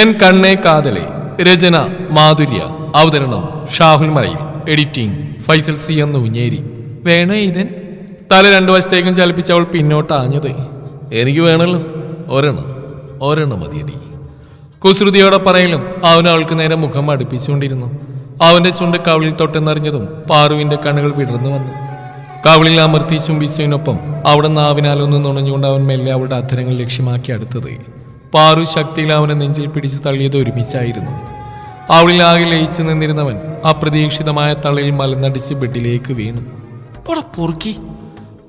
N കണ്ണേ കാതലെ രചന മാധുര്യ. അവതരണം ഷാഹുൽ മലയിൽ. എഡിറ്റിംഗ് ഫൈസൽ സി എന്ന് ഉഞ്ഞേരി വേണേ ഇതൻ? തല രണ്ടു വശത്തേക്കും ചലിപ്പിച്ച് അവൾ പിന്നോട്ട് ആഞ്ഞത് എനിക്ക് വേണല്ലോ. ഒരെണ്ണം. ഒരെണ്ണം മതിയടി. കുസൃതിയോടെ പറയലും അവൻ അവൾക്ക് നേരെ മുഖം അടുപ്പിച്ചുകൊണ്ടിരുന്നു. അവന്റെ ചുണ്ട് കവിളിൽ തൊട്ടെന്നറിഞ്ഞതും പാറുവിന്റെ കണ്ണുകൾ വിടർന്നു വന്നു. കവിളിൽ അമർത്തി ചുംബിച്ചതിനൊപ്പം അവിടെ നാവിനാലൊന്ന് നുണഞ്ഞുകൊണ്ട് അവൻ മെല്ലെ അവളുടെ അധരങ്ങൾ ലക്ഷ്യമാക്കി അടുത്തത്. പാറു ശക്തിയിൽ അവനെ നെഞ്ചിൽ പിടിച്ചു തള്ളിയത് ഒരുമിച്ചായിരുന്നു. അവളിൽ ആകെ ലയിച്ചു നിന്നിരുന്നവൻ അപ്രതീക്ഷിതമായ തളയിൽ മലന്നടിച്ച് ബെഡിലേക്ക് വീണു. പൊറുക്കി.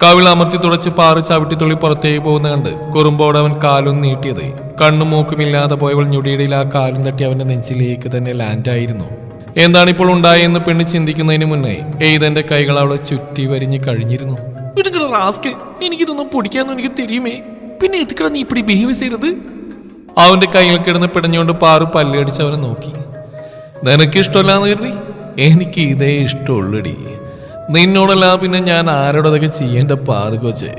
കവിൾ അമർത്തി തുടച്ച് പാറു ചവിട്ടിത്തുള്ളി പുറത്തേക്ക് പോകുന്ന കണ്ട് കുറുമ്പോടെ അവൻ കാലും നീട്ടിയത്. കണ്ണും മൂക്കുമില്ലാതെ പോയവൾ ഞൊടിയിടയിൽ ആ കാലും തട്ടി അവന്റെ നെഞ്ചിലേക്ക് തന്നെ ലാൻഡായിരുന്നു എന്താണ് ഇപ്പോൾ ഉണ്ടായെന്ന് പെണ്ണ് ചിന്തിക്കുന്നതിന് മുന്നേ എയ്തന്റെ കൈകൾ അവളെ ചുറ്റി വരിഞ്ഞ് കഴിഞ്ഞിരുന്നു. ഇടുക്കട റാസ്കൽ എനിക്കിതൊന്നും പൊടിക്കാന്നും എനിക്ക് തെരിയുമേ. പിന്നെ എത്തിക്കട നീ ഇപ്പടി ബിഹേവ് ചെയ്തത് അവന്റെ കയ്യിൽ കിടന്ന് പിടഞ്ഞുകൊണ്ട് പാറു പല്ലടിച്ച് അവനെ നോക്കി. നിനക്ക് ഇഷ്ടമല്ലാന്ന് കരുതി? എനിക്ക് ഇതേ ഇഷ്ടമുള്ളടി. നിന്നോടല്ല പിന്നെ ഞാൻ ആരോടതൊക്കെ ചെയ്യേണ്ട പാറു കൊച്ചേ?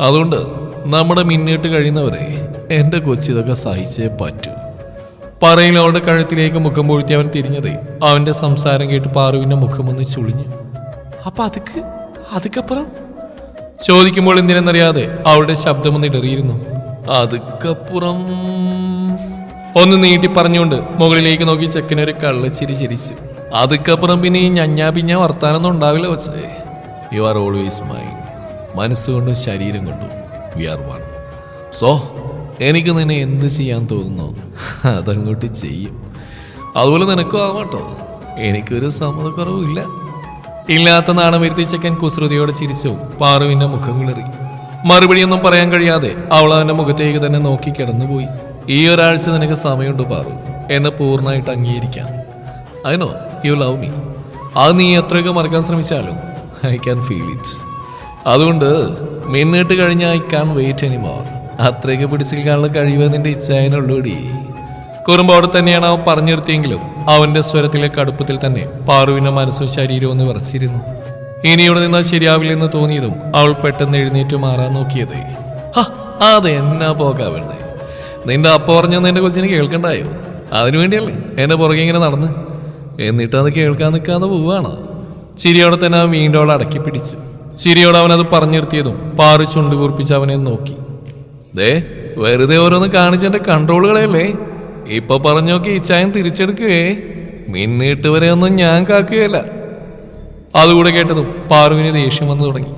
അതുകൊണ്ട് നമ്മുടെ മിന്നിട്ട് കഴിയുന്നവരെ എന്റെ കൊച്ചിതൊക്കെ സഹിച്ചേ പറ്റൂ. പറയിൽ അവളുടെ കഴുത്തിലേക്ക് മുഖം പൊഴുത്തി അവൻ തിരിഞ്ഞത് അവന്റെ സംസാരം കേട്ട് പാറുവിന്റെ ഒന്ന് ചുളിഞ്ഞു. അപ്പൊ അതൊക്കെ അതുക്കപ്പുറം ചോദിക്കുമ്പോൾ എന്തിനെന്നറിയാതെ അവളുടെ ശബ്ദമൊന്ന് ഇടറിയിരുന്നു. അതുക്കപ്പുറം ഒന്ന് നീട്ടി പറഞ്ഞുകൊണ്ട് മുകളിലേക്ക് നോക്കി ചെക്കനൊരു കള്ളച്ചിരി ചിരിച്ചു. അതുക്കപ്പുറം പിന്നെ ഈ ഞഞ്ഞാ പിഞ്ഞ വർത്താനൊന്നും ഉണ്ടാവില്ല വച്ചേ യു ആർ ഓൾവേസ് മൈൻ മനസ്സുകൊണ്ടും ശരീരം കൊണ്ടും വി ആർ വൺ സോ എനിക്ക് നിന്നെ എന്ത് ചെയ്യാൻ തോന്നുന്നു? അതങ്ങോട്ട് ചെയ്യും. അതുപോലെ നിനക്കും ആവാട്ടോ എനിക്കൊരു സമ്മതക്കുറവുമില്ല. ഇല്ലാത്ത നാണം വരുത്തി ചെക്കൻ കുസൃതിയോടെ ചിരിച്ചു. പാറുവിന്റെ മുഖം കിളറി മറുപടിയൊന്നും പറയാൻ കഴിയാതെ അവൾ അവന്റെ മുഖത്തേക്ക് തന്നെ നോക്കി കിടന്നുപോയി. ഈ ഒരാഴ്ച നിനക്ക് സമയമുണ്ട് പാറു. എന്നെ പൂർണമായിട്ട് അംഗീകരിക്കാം. അതിനോ യു ലവ് മീ അത് നീ എത്രയൊക്കെ മറക്കാൻ ശ്രമിച്ചാലും ഐ ക്യാൻ ഫീൽ ഇറ്റ് അതുകൊണ്ട് മിന്നിട്ട് കഴിഞ്ഞ ഐ ക്യാൻ വെയിറ്റ് എനിമോർ അത്രയൊക്കെ പിടിച്ചിരിക്കാനുള്ള കഴിവ് നിന്റെ ഇച്ഛായനുള്ളൂടി. കുറുമ്പോടെ തന്നെയാണ് അവൻ പറഞ്ഞു നിർത്തിയെങ്കിലും അവന്റെ സ്വരത്തിലെ കടുപ്പത്തിൽ തന്നെ പാറുവിന്റെ മനസ്സും ശരീരവും ഒന്ന് വിറച്ചിരുന്നു ഇനി ഇവിടെ നിന്നാൽ ശരിയാവില്ലെന്ന് തോന്നിയതും അവൾ പെട്ടെന്ന് എഴുന്നേറ്റ് മാറാൻ നോക്കിയത്. "ഹ, അതെന്നാ പോകാ വേണ്ടേ നിന്റെ അപ്പ പറഞ്ഞു എന്റെ കൊച്ചിന് കേൾക്കണ്ടായോ? അതിനു വേണ്ടിയല്ലേ എന്റെ പുറകെ ഇങ്ങനെ നടന്ന്? എന്നിട്ട് അത് കേൾക്കാൻ നിൽക്കാതെ പോവാണ്? ചിരിയോടെ തന്നെ ആ വീണ്ടും അവളെ അടക്കി പിടിച്ചു. ചിരിയോടെ അവൻ അത് പറഞ്ഞു നിർത്തിയതും പാറു ചുണ്ട് കൂർപ്പിച്ച് അവനെ നോക്കി. ദേ വെറുതെ ഓരോന്ന് കാണിച്ചെന്റെ കൺട്രോളുകളല്ലേ? ഇപ്പൊ പറഞ്ഞോക്കി ഈ ചായം തിരിച്ചെടുക്കുകേ മിന്നിട്ട് വരെ ഒന്നും ഞാൻ കാക്കുകയല്ല. അതുകൂടെ കേട്ടതും പാറുവിന് ദേഷ്യം വന്നു തുടങ്ങി.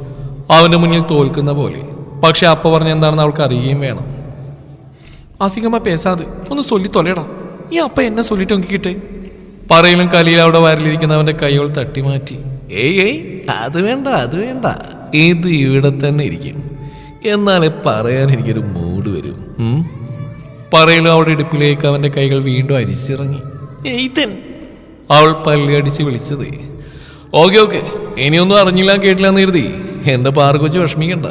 അവന്റെ മുന്നിൽ തോൽക്കുന്ന പോലെ. പക്ഷെ അപ്പ പറഞ്ഞ എന്താണെന്ന് അവൾക്ക് അറിയുകയും വേണം. അസിംഗമ്മ പേസാത്. ഒന്ന് ചൊല്ലി തൊലയടാ. ഈ അപ്പ എന്നെ ചൊല്ലിട്ട് നോക്കിക്കിട്ടെ പറയിലും കലിയിൽ അവിടെ വരലിരിക്കുന്നവന്റെ കൈകൾ തട്ടി മാറ്റി ഏയ് ഏയ് അത് വേണ്ട അത് വേണ്ട. ഇത് ഇവിടെ തന്നെ ഇരിക്കും. എന്നാലേ പറയാൻ എനിക്കൊരു മൂഡ് വരും? പറയിലും അവളുടെ ഇടുപ്പിലേക്ക് അവന്റെ കൈകൾ വീണ്ടും അരിച്ചിറങ്ങി. എയ്തൻ അവൾ പല്ലടിച്ച് വിളിച്ചത്. Okay okay. ഇനിയൊന്നും അറിഞ്ഞില്ല കേട്ടില്ല എന്ന് കരുതി. എന്റെ പാർക്കൊച്ച് വിഷമിക്കണ്ട.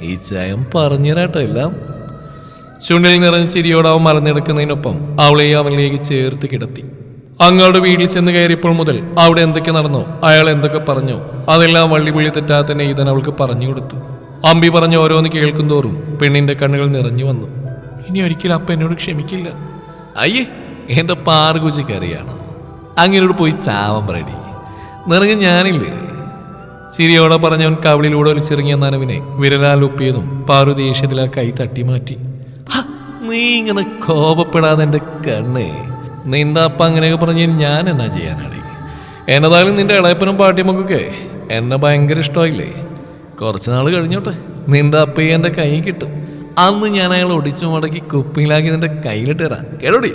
ഈ ചായം പറഞ്ഞുതരാട്ടോ എല്ലാം. ചുണ്ടിൽ നിറഞ്ഞ ചിരിയോടെ അവൻ മറന്നെടുക്കുന്നതിനൊപ്പം അവളെ അവനിലേക്ക് ചേർത്ത് കിടത്തി. അങ്ങോട്ട് വീട്ടിൽ ചെന്ന് കയറിയപ്പോൾ മുതൽ അവിടെ എന്തൊക്കെ നടന്നോ അയാൾ എന്തൊക്കെ പറഞ്ഞോ അതെല്ലാം വള്ളിപുള്ളി തെറ്റാതെ തന്നെ അവൾക്ക് പറഞ്ഞു കൊടുത്തു. അമ്പി പറഞ്ഞ ഓരോന്ന് കേൾക്കും തോറും പെണ്ണിന്റെ കണ്ണുകൾ നിറഞ്ഞു വന്നു. ഇനി ഒരിക്കലും അപ്പ എന്നോട് ക്ഷമിക്കില്ല. അയ്യേ എന്റെ പാറുകുച്ചിക്കറിയാണ് അങ്ങനോട് പോയി ചാവം പറയടി. നിറങ്ങി ഞാനില്ലേ? ചിരിയോടെ പറഞ്ഞവൻ കവിളിലൂടെ ഒലിച്ചിറങ്ങിയ നനവിനെ വിരലാൽ ഒപ്പിയതും പാറു ആ കൈ തട്ടി മാറ്റി "ഹ, നീ ഇങ്ങനെ കോപപ്പെടാതെ എന്റെ കണ്ണേ. നിന്റെ അപ്പ അങ്ങനെയൊക്കെ പറഞ്ഞ് ഞാൻ എന്നാ ചെയ്യാനാണ് എന്നതായാലും നിന്റെ ഇളയപ്പനും പാട്ടിയമ്മക്കൊക്കെ എന്നെ ഭയങ്കര ഇഷ്ടമായില്ലേ? കുറച്ച് നാൾ കഴിഞ്ഞോട്ടെ നിന്റെ അപ്പയെ എന്റെ കൈ കിട്ടും. അന്ന് ഞാൻ അയാൾ ഒടിച്ചു മടക്കി കുപ്പിയിലാക്കി നിന്റെ കയ്യിലിട്ട് തരാം. കേടോടി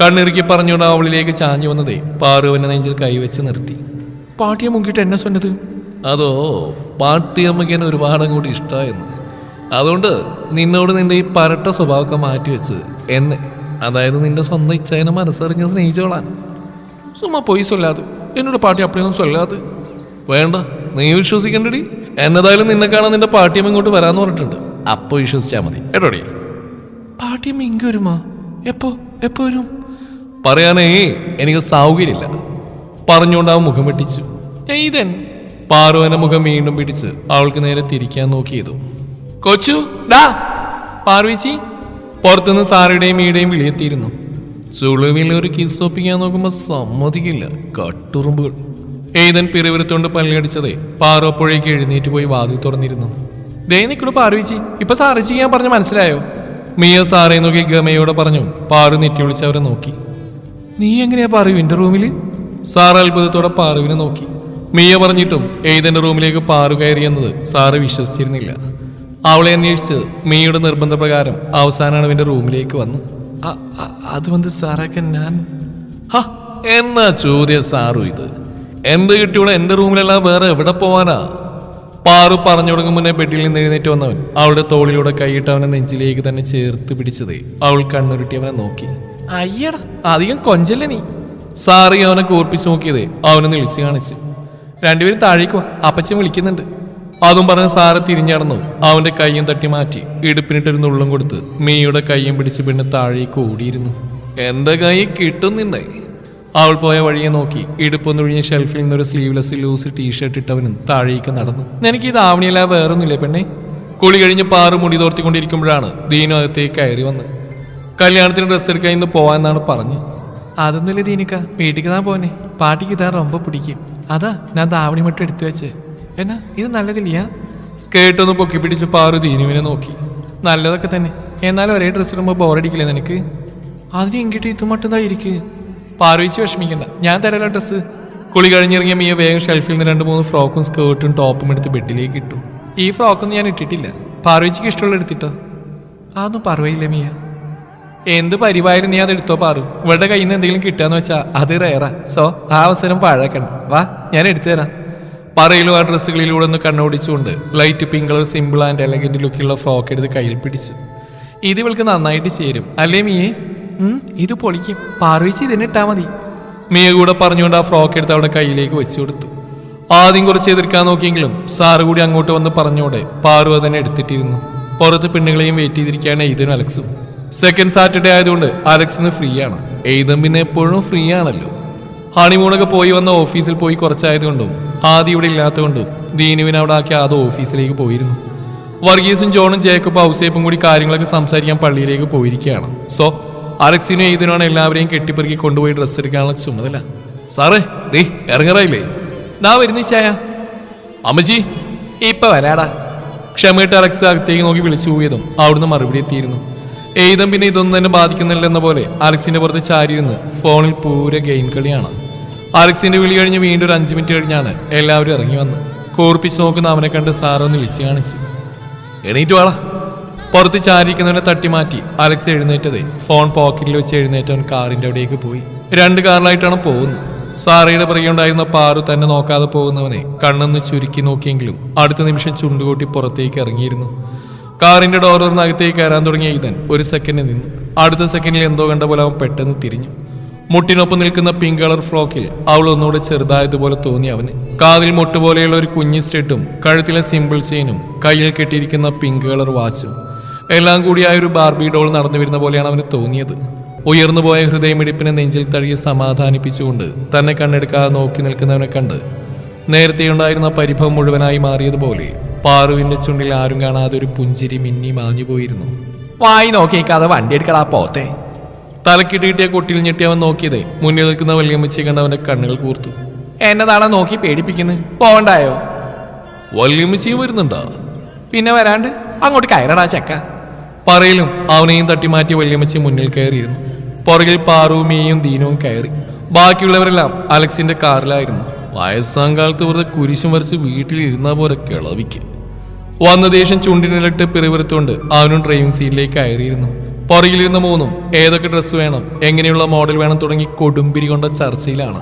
കണ്ണിറുക്കി പറഞ്ഞുകൊണ്ട് അവളിലേക്ക് ചാഞ്ഞു വന്നതേ പാറുവിന്റെ നെഞ്ചിൽ കൈവച്ച് നിർത്തി. പാട്ടിയെ മുങ്ങിട്ട് എന്നെ സ്വന്നത്? അതോ പാട്ടിയമ്മയ്ക്ക് എന്നെ ഒരുപാട് കൂടി ഇഷ്ടമായിരുന്നു അതുകൊണ്ട് നിന്നോട് നിന്റെ ഈ പരട്ട സ്വഭാവമൊക്കെ മാറ്റി വെച്ച് എന്നെ അതായത് നിന്റെ സ്വന്തം ഇച്ഛായനെ മനസ്സറിഞ്ഞ് സ്നേഹിച്ചോളാൻ. സുമ്മാ പോയി സൊല്ലാതെ എന്നോട് പാട്ടി അപ്പഴൊന്നും സൊല്ലാതെ വേണ്ട നീ വിശ്വസിക്കണ്ടടി. എന്നതായാലും നിന്നെ കാണാൻ നിന്റെ പാട്ടിയമ്മ ഇങ്ങോട്ട് വരാന്ന് പറഞ്ഞിട്ടുണ്ട്. അപ്പൊ വിശ്വസിച്ചാ മതി. കേട്ടോടി പാട്ടിയമ്മ ഇങ്ങ വരുമാ? എപ്പോ എപ്പോ വരും? പറയാനേ എനിക്ക് സൗകര്യമില്ല. പറഞ്ഞുകൊണ്ട് ആ മുഖം വെട്ടിച്ചു. എയ്തൻ പാറുവിന്റെ മുഖം വീണ്ടും പിടിച്ച് അവൾക്ക് നേരെ തിരിക്കാൻ നോക്കിയതു. കൊച്ചു ഡാ പാർവിച്ചി പുറത്തുനിന്ന് സാറിയുടെയും മീയുടെയും വിളിയെത്തിയിരുന്നു. ചുളുവിൽ ഒരു കിസ് ഒപ്പിക്കാൻ നോക്കുമ്പോൾ സമ്മതിക്കില്ല. കട്ടുറുമ്പുകൾ. ഏതൻ പിറവിരത്തോണ്ട് പള്ളിയടിച്ചതേ പാറോപ്പുഴയ്ക്ക് എഴുന്നേറ്റ് പോയി വാതിൽ തുറന്നിരുന്നു. ദേ നിക്കണു പാർവിച്ചി ഇപ്പൊ സാറിച്ചി ഞാൻ പറഞ്ഞു മനസ്സിലായോ? മിയ സാറേ നോക്കി ഗമയോടെ പറഞ്ഞു. പാറു നെറ്റി വിളിച്ച് അവരെ നോക്കി. നീ എങ്ങനെയാ പാറു എന്റെ റൂമിൽ സാർ അത്ഭുതത്തോടെ പാറുവിനെ നോക്കി. മിയ പറഞ്ഞിട്ടും എയ്തന്റെ റൂമിലേക്ക് പാറു കയറിയെന്നത് സാറ് വിശ്വസിച്ചിരുന്നില്ല. അവളെ അന്വേഷിച്ച് മിയയുടെ നിർബന്ധപ്രകാരം അവസാനമാണ് അവന്റെ റൂമിലേക്ക് വന്നു അത് വന്ന് സാറൊക്കെ ഞാൻ? ഹ, എന്നാ ചോദ്യ സാറു ഇത്. എന്ത് കിട്ടിയോടെ എന്റെ റൂമിലല്ല വേറെ എവിടെ പോവാനാ? പാറു പറഞ്ഞു തുടങ്ങും മുന്നേ ബെഡിൽ നിന്ന് എഴുന്നേറ്റ് വന്നവൻ അവളുടെ തോളിലൂടെ കൈയിട്ട് അവനെ നെഞ്ചിലേക്ക് തന്നെ ചേർത്ത് പിടിച്ചതേ അവൾ കണ്ണുരുട്ടി അവനെ നോക്കി. അയ്യടാ. അധികം കൊഞ്ചല്ലേ നീ? സാറി അവനെ കൂർപ്പിച്ച് നോക്കിയത് അവനെ നിളിച്ചു കാണിച്ചു. രണ്ടുപേരും താഴേക്ക് അപ്പച്ചൻ വിളിക്കുന്നുണ്ട്. അതും പറഞ്ഞ് സാറ് തിരിഞ്ഞടന്നു അവന്റെ കയ്യും തട്ടി മാറ്റി ഇടുപ്പിനിട്ടൊരു നുള്ളും കൊടുത്ത് മീയുടെ കയ്യും പിടിച്ച് പിന്നെ താഴേക്ക് ഓടിയിരുന്നു. എന്റെ കൈ കിട്ടുന്നില്ലേ അവൾ പോയ വഴിയെ നോക്കി. ഇടുപ്പൊന്നൊഴിഞ്ഞ ഷെൽഫിൽ നിന്നൊരു സ്ലീവ്ലെസ് ലൂസ് ടീഷർട്ട് ഇട്ടവനും താഴേക്ക് നടന്നു. എനിക്ക് ഇത് ആവണിയല്ല വേറൊന്നുമില്ലേ പെണ്ണെ? കുളി കഴിഞ്ഞ് പാറ് മുടി തോർത്തിക്കൊണ്ടിരിക്കുമ്പോഴാണ് ദീനു അകത്തേക്ക് കയറി വന്ന് കല്യാണത്തിന് ഡ്രസ്സ് എടുക്കാൻ ഇന്ന് പോവാന്നാണ് പറഞ്ഞു. അതൊന്നുമില്ല ദീനിക്ക. വീട്ടിക്ക് താൻ പോനെ പാട്ടിക്ക് താൻ റൊമ്പ പിടിക്കും. അതാ ഞാൻ താവണി മട്ടും എടുത്തു വെച്ച്. എന്നാ ഇത് നല്ലതില്ല സ്കേട്ടൊന്ന് പൊക്കി പിടിച്ച് പാറു ദീനുവിനെ നോക്കി. നല്ലതൊക്കെ തന്നെ. എന്നാലും ഒരേ ഡ്രസ്സ് ഇടുമ്പോൾ ബോറടിക്കില്ലേ നിനക്ക്? അതിന് ഇങ്ങോട്ട് ഇത് മട്ടും ഇരിക്ക്. പാറുവിച്ച് വിഷമിക്കണ്ട. ഞാൻ തരാലോ ഡ്രസ്സ് കുളി കഴിഞ്ഞിറങ്ങിയ മിയ വേഗം ഷെൽഫിൽ നിന്ന് രണ്ട് മൂന്ന് ഫ്രോക്കും സ്കേർട്ടും ടോപ്പും എടുത്ത് ബെഡിലേക്ക് ഇട്ടു. ഈ ഫ്രോക്കൊന്നും ഞാൻ ഇട്ടിട്ടില്ല. പാറുവിച്ചക്ക് ഇഷ്ടമുള്ള എടുത്തിട്ടോ? അതൊന്നും പറവയില്ല മിയ. എന്ത് പരിവായാലും നീ അത് എടുത്തോ പാറു? ഇവളുടെ കയ്യിൽ നിന്ന് എന്തെങ്കിലും കിട്ടാന്ന് വെച്ചാ അത് റയറാ സോ ആ അവസരം പാഴാക്കണ്ട. വാ ഞാൻ എടുത്തു തരാം. പറയിലും ആ ഡ്രസ്സുകളിലൂടെ ഒന്ന് കണ്ണോടിച്ചുകൊണ്ട് light pink colour simple and elegant ലുക്കിലുള്ള frock എടുത്ത് കയ്യിൽ പിടിച്ചു. ഇത് ഇവൾക്ക് നന്നായിട്ട് ചേരും. അല്ലേ മിയേ? ഇത് പൊളിക്കും. പാർവിച്ച് ഇതിന് ഇട്ടാ മതി. മിയ കൂടെ പറഞ്ഞുകൊണ്ട് ആ ഫ്രോക്ക് എടുത്ത് അവിടെ കയ്യിലേക്ക് വെച്ചു കൊടുത്തു. ആദ്യം കുറച്ച് എതിർക്കാൻ നോക്കിയെങ്കിലും സാറ് കൂടി അങ്ങോട്ട് വന്ന് പറഞ്ഞോടെ പാറു അതിനെ എടുത്തിട്ടിരുന്നു. പുറത്ത് പെണ്ണുങ്ങളെയും വെയിറ്റ് ചെയ്തിരിക്കുകയാണ് ഇതിനും അലക്സും. സെക്കൻഡ് സാറ്റർഡേ ആയതുകൊണ്ട് അലക്സിന് ഫ്രീ ആണ് എഴുതും പിന്നെ എപ്പോഴും ഫ്രീ ആണല്ലോ ഹണിമൂണൊക്കെ പോയി വന്ന ഓഫീസിൽ പോയി കുറച്ചായതുകൊണ്ടും ആദ്യം ഇവിടെ ഇല്ലാത്തതുകൊണ്ടും ദീനുവിനെ അവിടെ ആക്കി ആദ്യം ഓഫീസിലേക്ക് പോയിരുന്നു. വർഗീസും ജോണും ജേക്കബ് ഹൗസേപ്പും കൂടി കാര്യങ്ങളൊക്കെ സംസാരിക്കാൻ പള്ളിയിലേക്ക് പോയിരിക്കുകയാണ്. സോ അലക്സിനും എഴുതിനാണ് എല്ലാവരെയും കെട്ടിപ്പെറുക്കി കൊണ്ടുപോയി ഡ്രസ്സ് എടുക്കാനുള്ള ചുമതല. സാറേ നീ ഇറങ്ങറായില്ലേ? നാ വരുന്ന ചായ. അമ്മജി ഇപ്പൊ വരാടാ. ക്ഷമയിട്ട് അലക്സ് അകത്തേക്ക് നോക്കി വിളിച്ചു പോയതും അവിടുന്ന് മറുപടി എത്തിയിരുന്നു. എയ്തം പിന്നെ ഇതൊന്നും തന്നെ ബാധിക്കുന്നില്ലെന്ന പോലെ അലക്സിന്റെ പുറത്ത് ചാരിയിരുന്ന് ഫോണിൽ പൂരെ ഗെയിം കളിയാണ്. അലക്സിന്റെ വിളി കഴിഞ്ഞ് വീണ്ടും ഒരു അഞ്ചു മിനിറ്റ് കഴിഞ്ഞാണ് എല്ലാവരും ഇറങ്ങി വന്ന് കോർപ്പിച്ച് നോക്കുന്ന അവനെ കണ്ട് സാറൊന്ന് വിളിച്ചു കാണിച്ചു. എണീറ്റ് വാള പുറത്ത് ചാരിക്കുന്നവനെ തട്ടി മാറ്റി അലക്സ് എഴുന്നേറ്റതേ ഫോൺ പോക്കറ്റിൽ വെച്ച് എഴുന്നേറ്റവൻ കാറിന്റെ അവിടേക്ക് പോയി. രണ്ട് കാറിലായിട്ടാണ് പോകുന്നത്. സാറയുടെ പിറകെ ഉണ്ടായിരുന്ന പാറു തന്നെ നോക്കാതെ പോകുന്നവനെ കണ്ണൊന്ന് ചുരുക്കി നോക്കിയെങ്കിലും അടുത്ത നിമിഷം ചുണ്ടുകൂട്ടി പുറത്തേക്ക് ഇറങ്ങിയിരുന്നു. കാറിന്റെ ഡോർ തുറന്ന് കയറാൻ തുടങ്ങിയ ഇതൻ ഒരു സെക്കൻഡ് നിന്നു. അടുത്ത സെക്കൻഡിൽ എന്തോ കണ്ട പോലെ അവൻ പെട്ടെന്ന് തിരിഞ്ഞു. മുട്ടിനൊപ്പം നിൽക്കുന്ന പിങ്ക് കളർ ഫ്രോക്കിൽ അവൾ ഒന്നുകൂടെ ചെറുതായതുപോലെ തോന്നി അവന്. കാതിൽ മുട്ട് പോലെയുള്ള ഒരു കുഞ്ഞി സ്റ്റെട്ടും കഴുത്തിലെ സിമ്പിൾ ചെയിനും കയ്യിൽ കെട്ടിയിരിക്കുന്ന പിങ്ക് കളർ വാച്ചും എല്ലാം കൂടിയായ ഒരു ബാർബി ഡോൾ നടന്നു വരുന്ന പോലെയാണ് അവന് തോന്നിയത്. ഉയർന്നുപോയ ഹൃദയമിടിപ്പിനെ നെഞ്ചിൽ തഴുകി സമാധാനിപ്പിച്ചുകൊണ്ട് തന്നെ കണ്ണെടുക്കാതെ നോക്കി നിൽക്കുന്നവനെ കണ്ട് നേരത്തെ ഉണ്ടായിരുന്ന പരിഭവം മുഴുവനായി മാറിയതുപോലെ പാറുവിന്റെ ചുണ്ടിൽ ആരും കാണാതെ ഒരു പുഞ്ചിരി മിന്നി മാഞ്ഞു പോയിരുന്നു. വായി നോക്കിയേക്കാതെ വണ്ടി എടുക്കടാ പോത്തെ. തലക്കിട്ട് കിട്ടിയ കൊട്ടിൽ ഞെട്ടി അവൻ നോക്കിയതേ മുന്നിൽ നിൽക്കുന്ന വല്യമ്മച്ചി കണ്ട് അവന്റെ കണ്ണുകൾ കൂർത്തു. എന്നതാണോ നോക്കി പേടിപ്പിക്കുന്നത് പോവണ്ടായോ? വല്യമ്മച്ചിയും വരുന്നുണ്ടോ? പിന്നെ വരാണ്ട് അങ്ങോട്ട് കയറടാ ചെക്ക. പറയിലും അവനെയും തട്ടിമാറ്റി വല്യമ്മച്ചി മുന്നിൽ കയറിയിരുന്നു. പുറകിൽ പാറുവും മീയും ദീനവും കയറി. ബാക്കിയുള്ളവരെല്ലാം അലക്സിന്റെ കാറിലായിരുന്നു. വയസ്സാം കാലത്ത് വെറുതെ കുരിശും വരച്ച് വീട്ടിലിരുന്ന പോലെ കിളവിക്ക്. വന്ന ദേഷ്യം ചുണ്ടിനിലിട്ട് പിറിവെറുത്തുകൊണ്ട് അവനും ഡ്രൈവിംഗ് സീറ്റിലേക്ക് കയറിയിരുന്നു. പുറകിലിരുന്ന മൂന്നും ഏതൊക്കെ ഡ്രസ്സ് വേണം എങ്ങനെയുള്ള മോഡൽ വേണം തുടങ്ങി കൊടുമ്പിരി കൊണ്ട ചർച്ചയിലാണ്.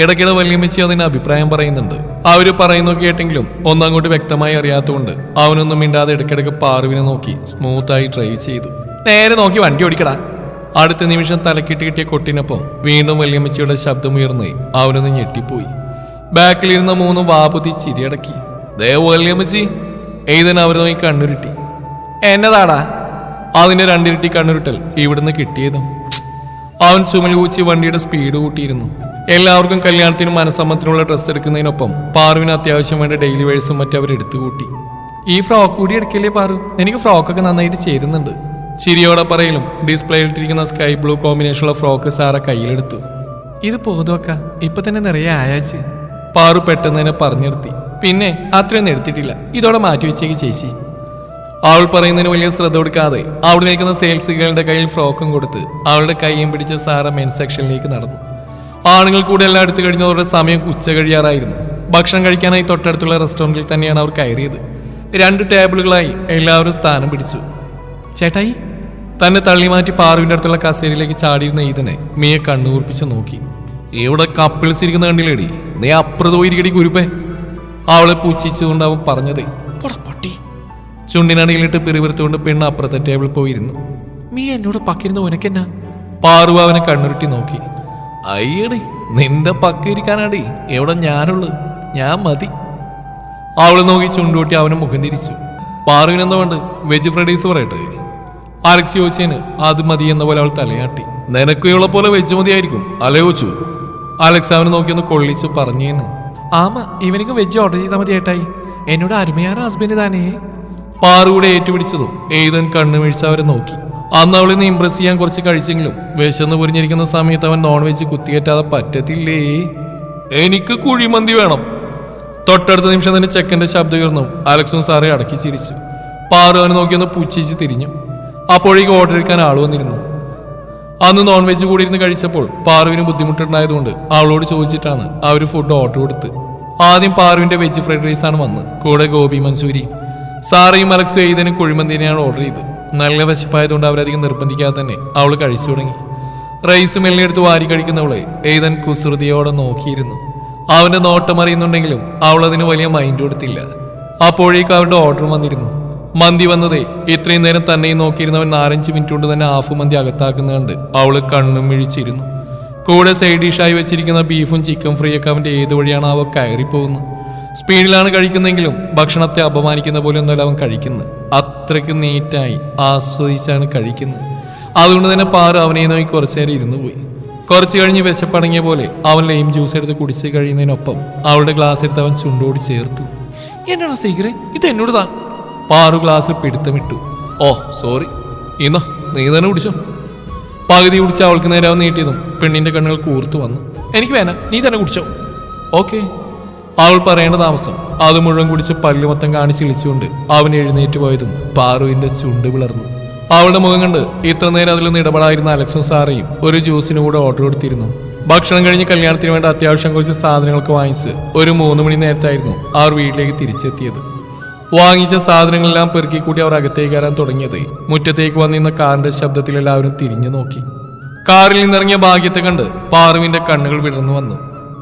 ഇടയ്ക്കിടെ വല്യമ്മച്ചി അതിന് അഭിപ്രായം പറയുന്നുണ്ട്. അവർ പറയുന്നു കേട്ടെങ്കിലും ഒന്നങ്ങോട്ട് വ്യക്തമായി അറിയാത്തതുകൊണ്ട് അവനൊന്നും മിണ്ടാതെ ഇടയ്ക്കിടയ്ക്ക് പാറുവിനെ നോക്കി സ്മൂത്തായി ഡ്രൈവ് ചെയ്തു. നേരെ നോക്കി വണ്ടി ഓടിക്കടാ. അടുത്ത നിമിഷം തലക്കിട്ട് കിട്ടിയ കൊട്ടിനൊപ്പം വീണ്ടും വല്യമ്മച്ചിയുടെ ശബ്ദമുയർന്ന് അവനൊന്ന് ഞെട്ടിപ്പോയി. ബാക്കിലിരുന്ന മൂന്ന് വാപുതി ചിരിയടക്കി. ദേ വല്യമ്മച്ചി എയ്തൻ അവർ നോക്കി കണ്ണുരുട്ടി. എന്നതാടാ? അതിന്റെ രണ്ടിരട്ടി കണ്ണുരുട്ടൽ ഇവിടുന്ന് കിട്ടിയതും. അവൻ ചുമൽ കൂച്ചി വണ്ടിയുടെ സ്പീഡ് കൂട്ടിയിരുന്നു. എല്ലാവർക്കും കല്യാണത്തിനും മനസ്സമ്മത്തിനുള്ള ഡ്രസ്സ് എടുക്കുന്നതിനൊപ്പം പാറുവിന് അത്യാവശ്യം വേണ്ട ഡെയിലി വേഴ്സും മറ്റും അവർ എടുത്തു കൂട്ടി. ഈ ഫ്രോക്ക് കൂടി എടുക്കല്ലേ പാറു? എനിക്ക് ഫ്രോക്കൊക്കെ നന്നായിട്ട് ചേരുന്നുണ്ട്. ചിരിയോടെ പറയലും ഡിസ്പ്ലേയിലിട്ടിരിക്കുന്ന സ്കൈ ബ്ലൂ കോമ്പിനേഷനുള്ള ഫ്രോക്ക് സാറ കയ്യിലെടുത്തു. ഇത് പോതുവക്ക ഇപ്പൊ തന്നെ നിറയെ ആയാച്ച്. പാറു പെട്ടെന്ന് തന്നെ പറഞ്ഞു പിന്നെ അത്രയൊന്നും എടുത്തിട്ടില്ല. ഇതോടെ മാറ്റി വെച്ചേക്ക് ചേച്ചി. അവൾ പറയുന്നതിന് വലിയ ശ്രദ്ധ കൊടുക്കാതെ അവിടെ നിൽക്കുന്ന സെയിൽസുകളുടെ കയ്യിൽ ഫ്രോക്കും കൊടുത്ത് അവളുടെ കൈയും പിടിച്ച് സാറ മെൻ സെക്ഷനിലേക്ക് നടന്നു. ആണുങ്ങൾ കൂടെ എല്ലാം എടുത്തു കഴിഞ്ഞതോടെ സമയം ഉച്ച കഴിയാറായിരുന്നു. ഭക്ഷണം കഴിക്കാനായി തൊട്ടടുത്തുള്ള റെസ്റ്റോറന്റിൽ തന്നെയാണ് അവർ കയറിയത്. രണ്ട് ടേബിളുകളായി എല്ലാവരും സ്ഥാനം പിടിച്ചു. ചേട്ടായി തന്നെ തള്ളി മാറ്റി പാറുവിന്റെ അടുത്തുള്ള കസേരയിലേക്ക് ചാടിയിരുന്ന ഈതനെ മിയ കണ്ണുകൂർപ്പിച്ച് നോക്കി. ഇവിടെ കപ്പിൾസ് ഇരിക്കുന്ന കണ്ടില്ലേടി? നീ അപ്പുറത്ത് പോയിരിക്കടി കുരുപ്പേ അവളെ പൂച്ചിച്ചുകൊണ്ട് അവൻ പറഞ്ഞത് "പോടാ പട്ടി. ചുണ്ടിനടിയിലിട്ട് പിറിവിറുത്തുകൊണ്ട് പെണ്ണ് അപ്പുറത്തെ ടേബിൾ പോയിരുന്നു. നീ എന്നോട് പക്കിരുന്ന ഉനക്കെന്നാ പാറു അവനെ കണ്ണുരുട്ടി നോക്കി. അയ്യടി നിന്റെ പക്കിരിക്കാനാടി എവിടെ ഞാനുള്ളു ഞാൻ മതി. അവൾ നോക്കി ചുണ്ടുകൂട്ടി അവന് മുഖം തിരിച്ചു. പാറുവിനെന്താ വേണ്ട വെജ് ഫ്രൈഡേസ് പറയട്ടെ. അലക്സ് യോച്ചേന് അത് മതി എന്ന പോലെ അവൾ തലയാട്ടി. നിനക്കുള്ള പോലെ വെജ് മതിയായിരിക്കും. അലയോച്ചു അലക്സ് അവനെ നോക്കി ഒന്ന് കൊള്ളിച്ചു പറഞ്ഞേന്ന് ആമ ഇവനിക്ക് വെജ് ഓർഡർ ചെയ്താൽ മതി ഏട്ടായി. എന്നോട് അരുമയാണ് ഹസ്ബൻഡ് താനേ പാറുകൂടെ ഏറ്റുപിടിച്ചതും ഏതൻ കണ്ണു വീഴ്ച അവരെ നോക്കി. അന്ന് അവളിന്ന് ഇംപ്രസ് ചെയ്യാൻ കുറച്ച് കഴിച്ചെങ്കിലും വിശന്ന് പൊരിഞ്ഞിരിക്കുന്ന സമയത്ത് അവൻ നോൺ വെജ് കുത്തിയേറ്റാതെ പറ്റത്തില്ലേ? എനിക്ക് കുഴിമന്തി വേണം. തൊട്ടടുത്ത നിമിഷം തന്നെ ചെക്കന്റെ ശബ്ദം ഉയർന്നു. അലക്സും സാറേ അടക്കി ചിരിച്ചു. പാറു അവനെ നോക്കിയൊന്ന് പുച്ഛിച്ച് തിരിഞ്ഞു. അപ്പോഴേക്ക് ഓർഡർ എടുക്കാൻ ആൾ വന്നിരുന്നു. അന്ന് നോൺ വെജ് കൂടി ഇരുന്ന് കഴിച്ചപ്പോൾ പാറുവിന് ബുദ്ധിമുട്ടുണ്ടായതുകൊണ്ട് അവളോട് ചോദിച്ചിട്ടാണ് ആ ഒരു ഫുഡ് ഓർഡർ കൊടുത്ത്. ആദ്യം പാറുവിന്റെ വെജ് ഫ്രൈഡ് റൈസ് ആണ് വന്ന്. കൂടെ ഗോപി മഞ്ചൂരി സാറയും അലക്സും എയ്തനും കുഴിമന്തിനെയാണ് ഓർഡർ ചെയ്ത്. നല്ല വിശപ്പായതുകൊണ്ട് അവരധികം നിർബന്ധിക്കാതെ തന്നെ അവൾ കഴിച്ചു തുടങ്ങി. റൈസ് മെല്ലെടുത്ത് വാരി കഴിക്കുന്നവളെ എയ്തൻ കുസൃതിയോടെ നോക്കിയിരുന്നു. അവന്റെ നോട്ടം അറിയുന്നുണ്ടെങ്കിലും അവൾ അതിന് വലിയ മൈൻഡ് കൊടുത്തില്ല. അപ്പോഴേക്കും അവരുടെ ഓർഡർ വന്നിരുന്നു. മന്തി വന്നതേ ഇത്രയും നേരം തന്നെയും നോക്കിയിരുന്നവൻ നാലഞ്ച് മിനിറ്റ് കൊണ്ട് തന്നെ ഹാഫ് മന്തി അകത്താക്കുന്ന കണ്ട് അവൾ കണ്ണും മിഴിച്ചിരുന്നു. കൂടെ സൈഡ് ഡിഷായി വെച്ചിരിക്കുന്ന ബീഫും ചിക്കൻ ഫ്രീയൊക്കെ അവന്റെ ഏത് വഴിയാണ് അവ കയറിപ്പോകുന്നത്. സ്പീഡിലാണ് കഴിക്കുന്നെങ്കിലും ഭക്ഷണത്തെ അപമാനിക്കുന്ന പോലെ ഒന്നുമല്ല അവൻ കഴിക്കുന്നത്. അത്രയ്ക്ക് നീറ്റായി ആസ്വദിച്ചാണ് കഴിക്കുന്നത്. അതുകൊണ്ട് തന്നെ പാറ അവനെ നോക്കി കുറച്ചു നേരം ഇരുന്നു പോയി. കുറച്ച് കഴിഞ്ഞ് വിശപ്പടങ്ങിയ പോലെ അവൻ ലൈം ജ്യൂസ് എടുത്ത് കുടിച്ച് കഴിയുന്നതിനൊപ്പം അവളുടെ ഗ്ലാസ് എടുത്ത് അവൻ ചുണ്ടോടി ചേർത്തു. എന്നാണ് സീക്രെ ഇത് എന്നോട് താ പാറു ഗ്ലാസ്സിൽ പിടുത്തമിട്ടു. ഓ സോറി ഇന്നോ നീ തന്നെ കുടിച്ചോ? പകുതി കുടിച്ച് അവൾക്ക് നേരെ നീട്ടിയതും പെണ്ണിന്റെ കണ്ണുകൾ കൂർത്തു വന്നു. എനിക്ക് വേന നീ തന്നെ കുടിച്ചോ. ഓക്കെ. അവൾ പറയേണ്ട താമസം. അത് മുഴുവൻ കുടിച്ച് പല്ലു മൊത്തം കാണിച്ച് ഇളിച്ചുകൊണ്ട് അവൻ എഴുന്നേറ്റ് പോയതും പാറുവിന്റെ ചുണ്ട് വിളർന്നു അവളുടെ മുഖം കണ്ട് ഇത്ര നേരം അതിലൊന്ന് ഇടപെടായിരുന്ന അലക്സും സാറയും ഒരു ജ്യൂസിന് കൂടെ ഓർഡർ കൊടുത്തിരുന്നു. ഭക്ഷണം കഴിഞ്ഞ് കല്യാണത്തിന് വേണ്ട അത്യാവശ്യം കുറച്ച് സാധനങ്ങളൊക്കെ വാങ്ങിച്ച് ഒരു മൂന്ന് മണി നേരത്തായിരുന്നു അവർ വീട്ടിലേക്ക് തിരിച്ചെത്തിയത്. വാങ്ങിച്ച സാധനങ്ങളെല്ലാം പെറുക്കി കൂട്ടി അവർ അകത്തേക്ക് കയറാൻ തുടങ്ങിയത്. മുറ്റത്തേക്ക് വന്നിരുന്ന കാറിന്റെ ശബ്ദത്തിൽ എല്ലാവരും തിരിഞ്ഞു നോക്കി. കാറിൽ നിന്നിറങ്ങിയ ഭാഗ്യത്തെ കണ്ട് പാറുവിന്റെ കണ്ണുകൾ വിടർന്നു വന്നു.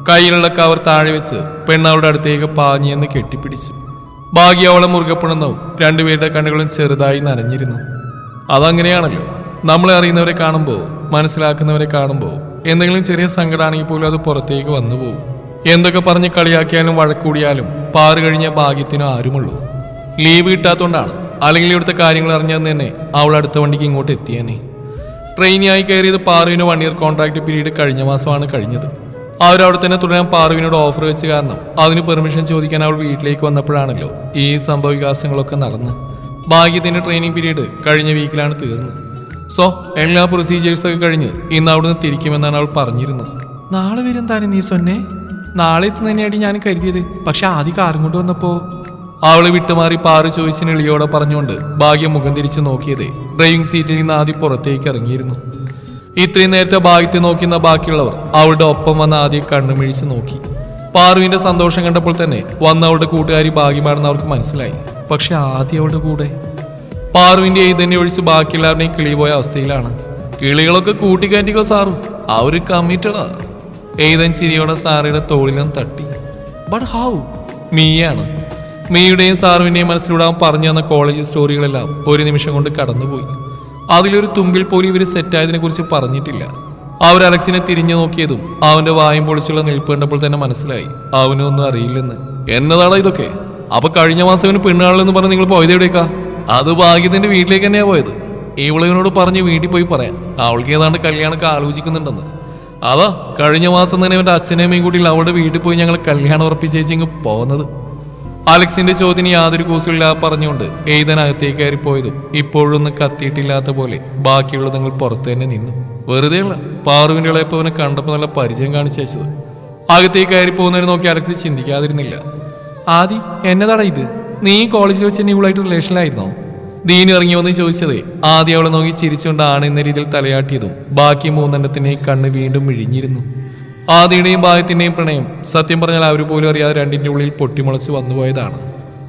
കയ്യിലുള്ള കവർ താഴെ വെച്ച് പെണ്ണവളുടെ അടുത്തേക്ക് പാഞ്ഞെന്ന് കെട്ടിപ്പിടിച്ചു. ഭാഗ്യ അവളെ മുറുകെ രണ്ടുപേരുടെ കണ്ണുകളും ചെറുതായി നനഞ്ഞിരുന്നു. അതങ്ങനെയാണല്ലോ. നമ്മളെ അറിയുന്നവരെ കാണുമ്പോൾ മനസ്സിലാക്കുന്നവരെ കാണുമ്പോൾ എന്തെങ്കിലും ചെറിയ സങ്കടമാണെങ്കിൽ പോലും അത് പുറത്തേക്ക് വന്നു പോകും എന്തൊക്കെ പറഞ്ഞ് കളിയാക്കിയാലും വഴക്കൂടിയാലും പാറ് കഴിഞ്ഞ ഭാഗ്യത്തിനും ആരുമുള്ളൂ. ലീവ് കിട്ടാത്തോണ്ടാണ്. അല്ലെങ്കിൽ ഇവിടുത്തെ കാര്യങ്ങൾ അറിഞ്ഞതെന്ന് തന്നെ അവൾ അടുത്ത വണ്ടിക്ക് ഇങ്ങോട്ട് എത്തിയേനെ. ട്രെയിനിയായി കയറിയത് പാറുവിന് വൺ ഇയർ കോൺട്രാക്ട് പീരീഡ് കഴിഞ്ഞ മാസമാണ് കഴിഞ്ഞത്. അവരവിടെ തന്നെ തുടരാൻ പാറുവിനോട് ഓഫർ വെച്ച് കാരണം അതിന് പെർമിഷൻ ചോദിക്കാൻ അവൾ വീട്ടിലേക്ക് വന്നപ്പോഴാണല്ലോ ഈ സംഭവ വികാസങ്ങളൊക്കെ നടന്ന്. ഭാഗ്യത്തിന്റെ ട്രെയിനിങ് പീരീഡ് കഴിഞ്ഞ വീക്കിലാണ് തീർന്നത് സോ എല്ലാ പ്രൊസീജിയേഴ്സൊക്കെ കഴിഞ്ഞ് ഇന്ന് അവിടുന്ന് തിരിക്കുമെന്നാണ് അവൾ പറഞ്ഞിരുന്നത്. നാളെ വരും താനും നീ സൊന്നെ? നാളെ എത്തുന്നതിനായിട്ട് ഞാൻ കരുതിയത്. പക്ഷെ ആദ്യം കാറും കൊണ്ട് വന്നപ്പോ അവളെ വിട്ടുമാറി പാറു ചോയ്സിന് എളിയോടെ പറഞ്ഞുകൊണ്ട് ഭാഗ്യം മുഖം തിരിച്ചു നോക്കിയതേ. ഡ്രൈവിംഗ് സീറ്റിൽ നിന്ന് ആദ്യം പുറത്തേക്ക് ഇറങ്ങിയിരുന്നു. ഇത്രയും നേരത്തെ ഭാഗ്യത്തെ നോക്കുന്ന ബാക്കിയുള്ളവർ അവളുടെ ഒപ്പം വന്ന ആദ്യം കണ്ണുമിഴിച്ച് നോക്കി. പാറുവിന്റെ സന്തോഷം കണ്ടപ്പോൾ തന്നെ വന്ന അവളുടെ കൂട്ടുകാരി ഭാഗ്യമാണെന്ന് അവർക്ക് മനസ്സിലായി. പക്ഷെ ആദ്യം അവളുടെ കൂടെ. പാറുവിന്റെ തന്നെ ഒഴിച്ച് ബാക്കിയെല്ലാവരുടെയും കിളി പോയ അവസ്ഥയിലാണ്. കിളികളൊക്കെ കൂട്ടിക്കയറ്റിക്കോ സാറു? അവർ കമ്മിറ്റഡാ ഏതൻ ചിരിയോടെ സാറിയുടെ തോളിലും തട്ടി. But how മീയാണ്. മീയുടെയും സാറുവിന്റെയും മനസ്സിലൂടെ പറഞ്ഞു തന്ന കോളേജ് സ്റ്റോറികളെല്ലാം ഒരു നിമിഷം കൊണ്ട് കടന്നുപോയി. അതിലൊരു തുമ്പിൽ പോലും ഇവർ സെറ്റായതിനെ കുറിച്ച് പറഞ്ഞിട്ടില്ല. അവർ അലക്സിനെ തിരിഞ്ഞു നോക്കിയതും അവന്റെ വായും പൊളിച്ചുള്ള നിൽപ്പ് കണ്ടപ്പോൾ തന്നെ മനസ്സിലായി. അവനൊന്നും അറിയില്ലെന്ന്. എന്നതാണോ ഇതൊക്കെ? അപ്പൊ കഴിഞ്ഞ മാസം ഇവന് പെണ്ണാളെന്ന് പറഞ്ഞ് നിങ്ങൾ പോയത് എവിടേക്കാ? അത് ഭാഗ്യത്തിന്റെ വീട്ടിലേക്ക് തന്നെയാ പോയത്. ഇവളിവനോട് പറഞ്ഞ് വീട്ടിൽ പോയി പറയാം അവൾക്ക് ഏതാണ്ട് കല്യാണമൊക്കെ ആലോചിക്കുന്നുണ്ടെന്ന്. അതാ കഴിഞ്ഞ മാസം തന്നെ ഇവന്റെ അച്ഛനെയും കൂടി അവളുടെ വീട്ടിൽ പോയി ഞങ്ങൾ കല്യാണം ഉറപ്പിച്ചേച്ചിങ്ങ് പോകുന്നത് അലക്സിന്റെ ചോദ്യം യാതൊരു കൂസുമില്ല പറഞ്ഞുകൊണ്ട് എയ്തനകത്തേക്ക് കയറിപ്പോയതും ഇപ്പോഴൊന്നും കത്തിയിട്ടില്ലാത്ത പോലെ ബാക്കിയുള്ള നിങ്ങൾ പുറത്തു തന്നെ നിന്നു. വെറുതെയുള്ള പാറുവിന്റെ ഇളയപ്പവനെ കണ്ടപ്പോൾ നല്ല പരിചയം കാണിച്ചത് അകത്തേക്ക് കയറി പോകുന്നവരെ നോക്കി അലക്സ് ചിന്തിക്കാതിരുന്നില്ല. ആദി എന്നതാടാ ഇത്? നീ കോളേജിൽ വെച്ച് ഇവളായിട്ട് റിലേഷനിലായിരുന്നോ ദീൻ ഇറങ്ങി വന്ന് ചോദിച്ചത് ആദ്യം അവളെ നോക്കി ചിരിച്ചുകൊണ്ടാണ് എന്ന രീതിയിൽ തലയാട്ടിയതും ബാക്കി മൂന്നെണ്ണത്തിനെ കണ്ണ് വീണ്ടും മിഴിഞ്ഞിരുന്നു. ആദിയുടെയും ഭാഗ്യത്തിന്റെയും പ്രണയം. സത്യം പറഞ്ഞാൽ അവർ പോലും അറിയാതെ രണ്ടിന്റെ ഉള്ളിൽ പൊട്ടിമുളച്ച് വന്നുപോയതാണ്.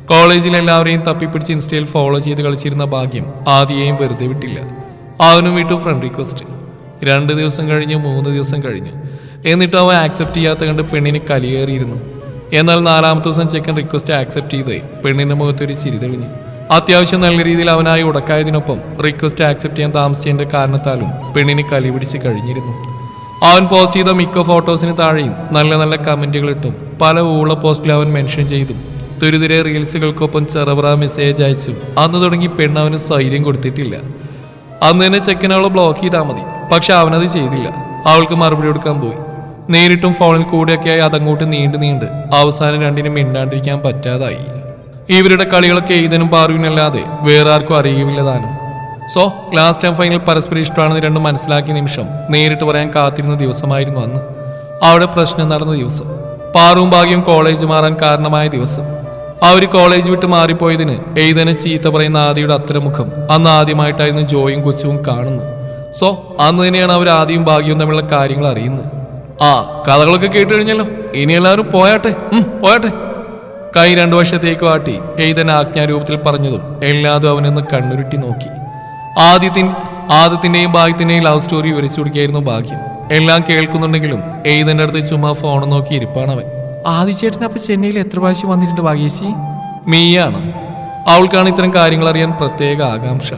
കോളേജിൽ എല്ലാവരെയും തപ്പിപ്പിടിച്ച് ഇൻസ്റ്റയിൽ ഫോളോ ചെയ്ത് കളിച്ചിരുന്ന ഭാഗ്യം ആദിയെയും വെറുതെ വിട്ടില്ല. അവനും വിട്ടു ഫ്രണ്ട് റിക്വസ്റ്റ് രണ്ട് ദിവസം കഴിഞ്ഞ് മൂന്ന് ദിവസം കഴിഞ്ഞു. എന്നിട്ട് അവൻ ആക്സെപ്റ്റ് ചെയ്യാത്ത കണ്ട് പെണ്ണിന് കലിയേറിയിരുന്നു. എന്നാൽ നാലാമത്തെ ദിവസം ചെക്കൻ റിക്വസ്റ്റ് ആക്സെപ്റ്റ് ചെയ്ത് പെണ്ണിന്റെ മുഖത്ത് ഒരു ചിരി തെളിഞ്ഞു. അത്യാവശ്യം നല്ല രീതിയിൽ അവനായി ഉടക്കായതിനൊപ്പം റിക്വസ്റ്റ് ആക്സെപ്റ്റ് ചെയ്യാൻ താമസിച്ചതിന്റെ കാരണത്താലും പെണ്ണിന് കലി പിടിച്ച് കഴിഞ്ഞിരുന്നു. അവൻ പോസ്റ്റ് ചെയ്ത മിക്ക ഫോട്ടോസിന് താഴെയും നല്ല നല്ല കമന്റുകൾ ഇട്ടും. പല ഊള പോസ്റ്റിൽ അവൻ മെൻഷൻ ചെയ്തും. തുരിതിരെ റീൽസുകൾക്കൊപ്പം ചെറവറ മെസ്സേജ് അയച്ചു. അന്ന് തുടങ്ങി പെണ്ണ് അവന് സൈര്യം കൊടുത്തിട്ടില്ല. അന്ന് തന്നെ ചെക്കൻ അവളെ ബ്ലോക്ക് ചെയ്താൽ മതി. പക്ഷെ അവനത് ചെയ്തില്ല. അവൾക്ക് മറുപടി കൊടുക്കാൻ പോയി. നേരിട്ടും ഫോണിൽ കൂടെയൊക്കെയായി അതങ്ങോട്ട് നീണ്ടു നീണ്ട് അവസാനം രണ്ടിനും മിണ്ടാണ്ടിരിക്കാൻ പറ്റാതായി. ഇവരുടെ കളികളൊക്കെ എഴുതനും പാറുവിനല്ലാതെ വേറെ ആർക്കും അറിയുമില്ല താനും. സോ ക്ലാസ് ടൈം ഫൈനൽ പരസ്പരം ഇഷ്ടമാണെന്ന് രണ്ടും മനസ്സിലാക്കിയ നിമിഷം നേരിട്ട് പറയാൻ കാത്തിരുന്ന ദിവസമായിരുന്നു അന്ന്. അവിടെ പ്രശ്നം നടന്ന ദിവസം. പാറും ഭാഗ്യം കോളേജ് മാറാൻ കാരണമായ ദിവസം. ആ ഒരു കോളേജ് വിട്ട് മാറിപ്പോയതിന് എഴുതനെ ചീത്ത പറയുന്ന ആദിയുടെ അത്തരമുഖം അന്ന് ആദ്യമായിട്ടായിരുന്നു ജോയും കൊച്ചുവും കാണുന്നത്. സോ അന്ന് തന്നെയാണ് അവർ ആദ്യവും ഭാഗ്യവും തമ്മിലുള്ള കാര്യങ്ങൾ അറിയുന്നത്. ആ കഥകളൊക്കെ കേട്ട് കഴിഞ്ഞല്ലോ. ഇനി എല്ലാവരും പോയാട്ടെ. പോയാട്ടെ. കൈ രണ്ടു വർഷത്തേക്ക് വാട്ടി എഴുതൻ ആജ്ഞാരൂപത്തിൽ പറഞ്ഞതും എല്ലാതും അവനൊന്ന് കണ്ണുരുട്ടി നോക്കി. ആദ്യത്തിൻ ആദ്യത്തിന്റെയും ഭാഗ്യത്തിന്റെയും ലവ് സ്റ്റോറി വിവരിച്ചു കൊടുക്കുകയായിരുന്നു ഭാഗ്യം. എല്ലാം കേൾക്കുന്നുണ്ടെങ്കിലും എഴുതന്റെ അടുത്ത് ചുമ്മാ ഫോൺ നോക്കി ഇരിപ്പാണ് അവൻ. ആദിച്ചേട്ടൻ അപ്പൊ ചെന്നൈയിൽ എത്ര പ്രാവശ്യം വന്നിട്ടുണ്ട് ഭാഗ്യേശി? മീയാണ്. അവൾക്കാണ് ഇത്തരം കാര്യങ്ങൾ അറിയാൻ പ്രത്യേക ആകാംക്ഷ.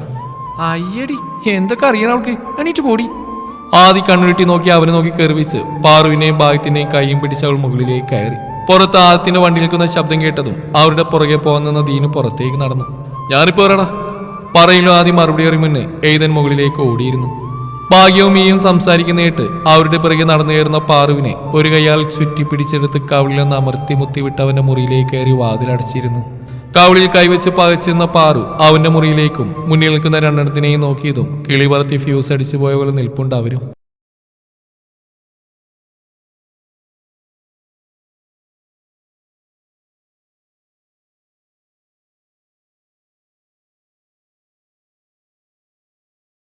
അയ്യടി എന്തൊക്കെ അറിയണം അവൾക്ക്? എണീറ്റ് പോടി. ആദി കണ്ണുരുട്ടി നോക്കി അവനെ നോക്കി കെറിവിച്ച് പാറുവിനെയും ഭാഗ്യത്തിനെയും കൈയും പിടിച്ച് അവൾ മുകളിലേക്ക് കയറി. പുറത്ത് ആദ്യത്തിന്റെ വണ്ടി നിൽക്കുന്ന ശബ്ദം കേട്ടതും അവരുടെ പുറകെ പോകുന്ന ദീന് പുറത്തേക്ക് നടന്നു. ഞാനിപ്പോ വരാടാ. പറയില്ലോ ആദ്യം മറുപടി അറിയുമെന്ന് എഴുതൻ മുകളിലേക്ക് ഓടിയിരുന്നു. ഭാഗ്യവും ഈയും സംസാരിക്കുന്നേട്ട് അവരുടെ പിറകെ നടന്നു കയറുന്ന പാറുവിനെ ഒരു കൈയാൽ ചുറ്റി പിടിച്ചെടുത്ത് കവിളിൽ നിന്ന് അമർത്തി മുത്തിവിട്ട് അവന്റെ മുറിയിലേക്ക് കയറി വാതിലടച്ചിരുന്നു കവിളിൽ കൈവച്ച് പകച്ചിരുന്ന പാറു അവന്റെ മുറിയിലേക്കും മുന്നിൽ നിൽക്കുന്ന രണ്ടെണ്ണത്തിനെയും നോക്കിയതും കിളി പറത്തി ഫ്യൂസ് അടിച്ചു പോയ പോലെ നിൽപ്പുണ്ട് അവരും.